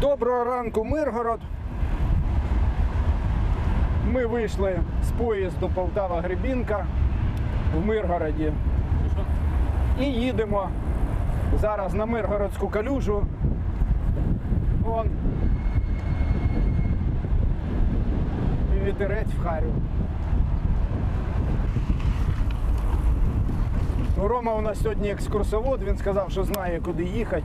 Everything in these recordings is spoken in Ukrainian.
Доброго ранку, Миргород. Ми вийшли з поїзду Полтава Гребінка в Миргороді і їдемо зараз на Миргородську калюжу. Вон. І вітерець в харю. Рома у нас сьогодні екскурсовод, він сказав, що знає, куди їхати.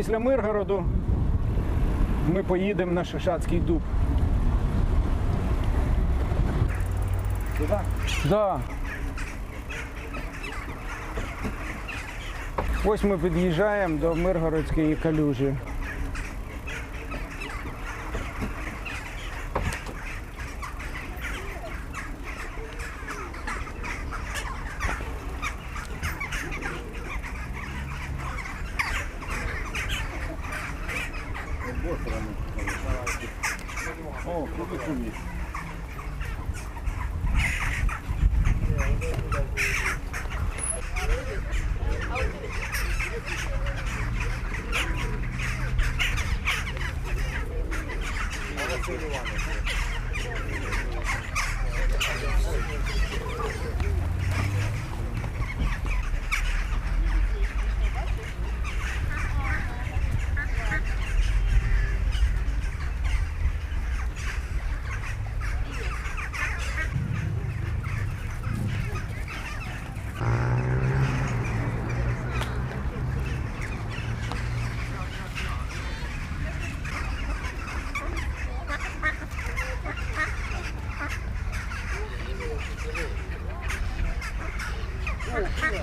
Після Миргороду ми поїдемо на Шишацький дуб. Сюди? Да. Ось ми під'їжджаємо до Миргородської калюжі. O, kogo tu? 我看看